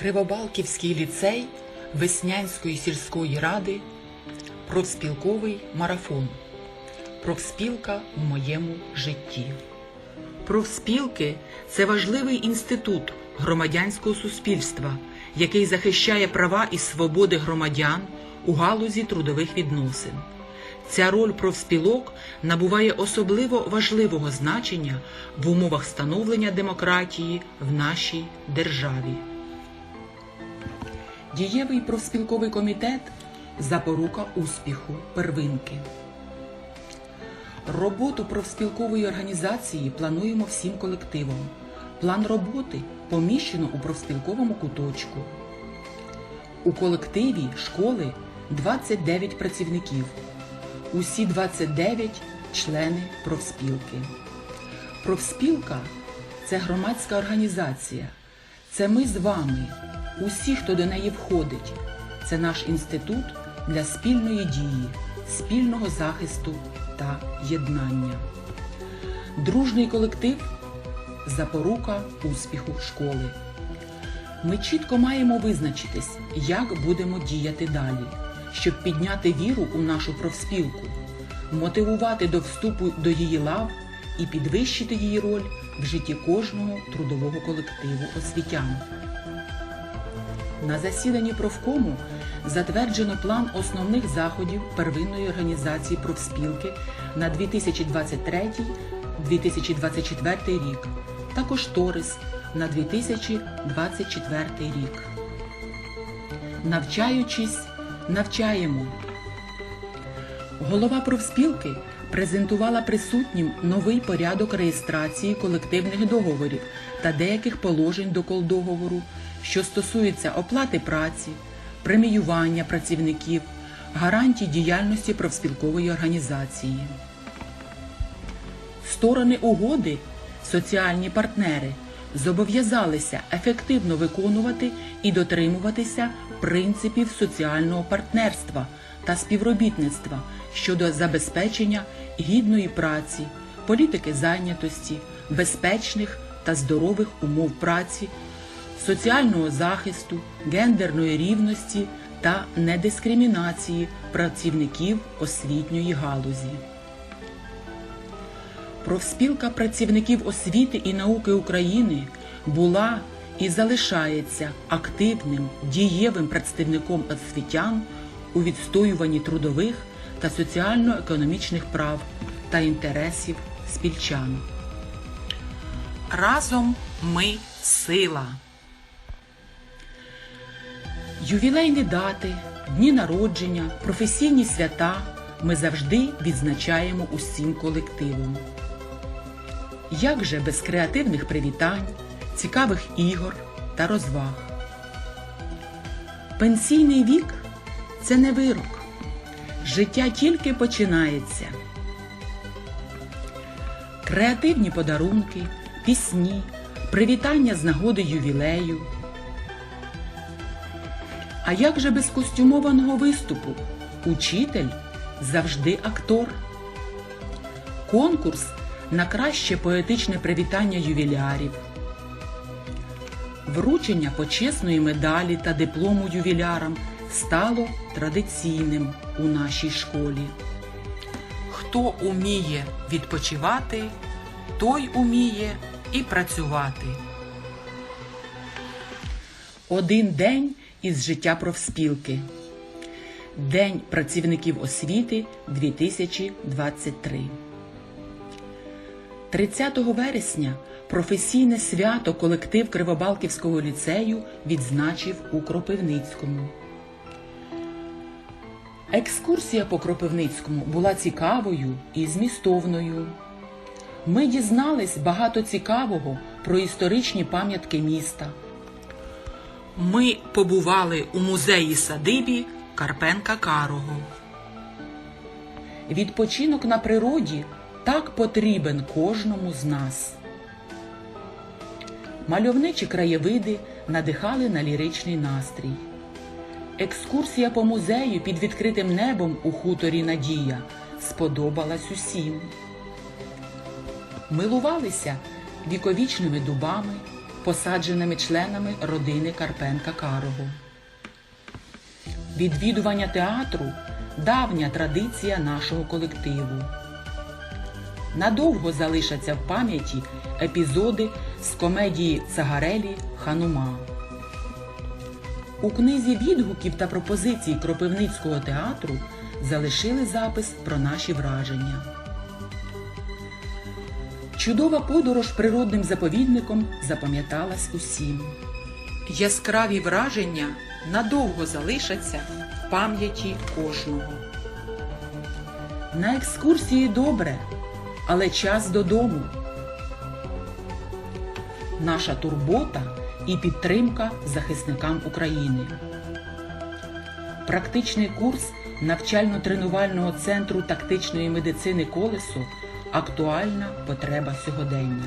Кривобалківський ліцей Веснянської сільської ради профспілковий марафон. Профспілка в моєму житті. Профспілки це важливий інститут громадянського суспільства, який захищає права і свободи громадян у галузі трудових відносин. Ця роль профспілок набуває особливо важливого значення в умовах становлення демократії в нашій державі. Дієвий профспілковий комітет запорука успіху первинки. Роботу профспілкової організації плануємо всім колективом. План роботи поміщено у профспілковому куточку. У колективі школи 29 працівників. Усі 29 члени профспілки. Профспілка це громадська організація. Це ми з вами, усі, хто до неї входить. Це наш інститут для спільної дії, спільного захисту та єднання. Дружний колектив запорука успіху школи. Ми чітко маємо визначитись, як будемо діяти далі, щоб підняти віру у нашу профспілку, мотивувати до вступу до її лав і підвищити її роль в житті кожного трудового колективу освітян. На засіданні профкому затверджено план основних заходів первинної організації профспілки на 2023-2024 рік та кошторис на 2024 рік. Навчаючись, навчаємо. Голова профспілки презентувала присутнім новий порядок реєстрації колективних договорів та деяких положень до колдоговору, що стосуються оплати праці, преміювання працівників, гарантій діяльності профспілкової організації. Сторони угоди, соціальні партнери, зобов'язалися ефективно виконувати і дотримуватися принципів соціального партнерства та співробітництва щодо забезпечення гідної праці, політики зайнятості, безпечних та здорових умов праці, соціального захисту, гендерної рівності та недискримінації працівників освітньої галузі. Профспілка працівників освіти і науки України була і залишається активним дієвим представником освітян у відстоюванні трудових та соціально-економічних прав та інтересів спільчан. Разом ми сила. Ювілейні дати, дні народження, професійні свята ми завжди відзначаємо усім колективом. Як же без креативних привітань, цікавих ігор та розваг? Пенсійний вік це не вирок. Життя тільки починається. Креативні подарунки, пісні, привітання з нагоди ювілею. А як же без костюмованого виступу? Учитель завжди актор. Конкурс на краще поетичне привітання ювілярів. Вручення почесної медалі та диплому ювілярам стало традиційним у нашій школі. Хто уміє відпочивати, той уміє і працювати. Один день із життя профспілки. День працівників освіти 2023. 30 вересня професійне свято колектив Кривобалківського ліцею відзначив у Кропивницькому. Екскурсія по Кропивницькому була цікавою і змістовною. Ми дізнались багато цікавого про історичні пам'ятки міста. Ми побували у музеї садибі Карпенка Карого. Відпочинок на природі так потрібен кожному з нас. Мальовничі краєвиди надихали на ліричний настрій. Екскурсія по музею під відкритим небом у хуторі Надія сподобалась усім. Милувалися віковічними дубами, посадженими членами родини Карпенка Карого. Відвідування театру давня традиція нашого колективу. Надовго залишаться в пам'яті епізоди з комедії Цагарелі Ханума. У книзі відгуків та пропозицій Кропивницького театру залишили запис про наші враження. Чудова подорож природним заповідником запам'яталась усім. Яскраві враження надовго залишаться в пам'яті кожного. На екскурсії добре, але час додому. Наша турбота і підтримка захисникам України. Практичний курс навчально-тренувального центру тактичної медицини колесо актуальна потреба сьогодення.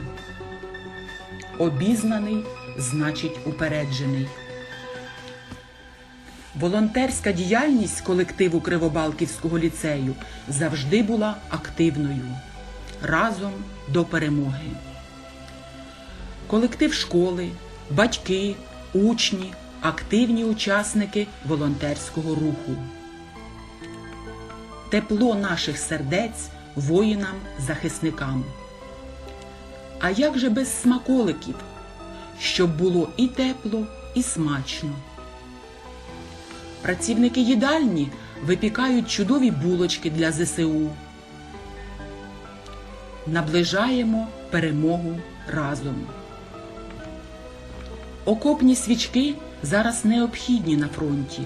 Обізнаний значить упереджений. Волонтерська діяльність колективу Кривобалківського ліцею завжди була активною. Разом до перемоги. Колектив школи, батьки, учні, активні учасники волонтерського руху. Тепло наших сердець воїнам-захисникам. А як же без смаколиків, щоб було і тепло, і смачно? Працівники їдальні випікають чудові булочки для ЗСУ. Наближаємо перемогу разом. Окопні свічки зараз необхідні на фронті.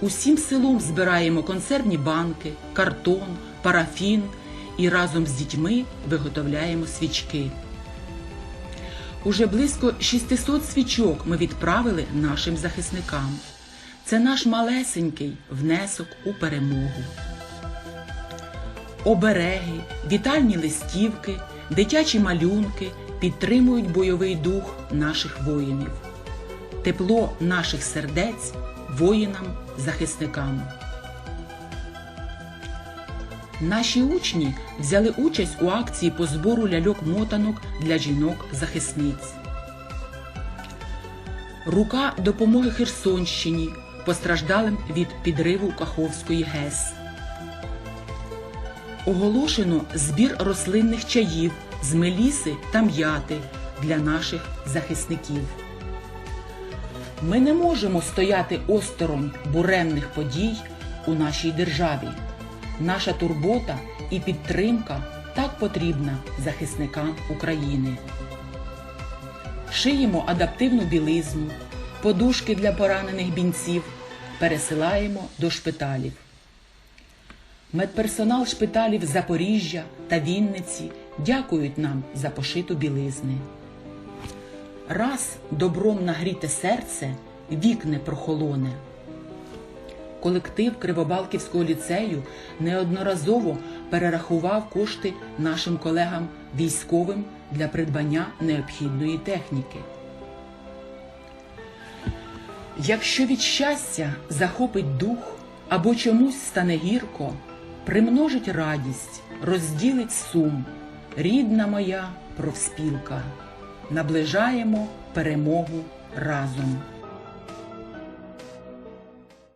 Усім селом збираємо консервні банки, картон, парафін і разом з дітьми виготовляємо свічки. Уже близько 600 свічок ми відправили нашим захисникам. Це наш малесенький внесок у перемогу. Обереги, вітальні листівки, дитячі малюнки підтримують бойовий дух наших воїнів, тепло наших сердець воїнам-захисникам. Наші учні взяли участь у акції по збору ляльок-мотанок для жінок-захисниць. Рука допомоги Херсонщині постраждалим від підриву Каховської ГЕС. Оголошено збір рослинних чаїв з меліси та м'яти для наших захисників. Ми не можемо стояти осторонь буремних подій у нашій державі. Наша турбота і підтримка так потрібна захисникам України. Шиємо адаптивну білизну, подушки для поранених бінців, пересилаємо до шпиталів. Медперсонал шпиталів Запоріжжя та Вінниці дякують нам за пошиту білизни. Раз добром нагріте серце, вік не прохолоне. Колектив Кривобалківського ліцею неодноразово перерахував кошти нашим колегам військовим для придбання необхідної техніки. Якщо від щастя захопить дух або чомусь стане гірко, примножить радість, розділить сум, рідна моя профспілка, наближаємо перемогу разом.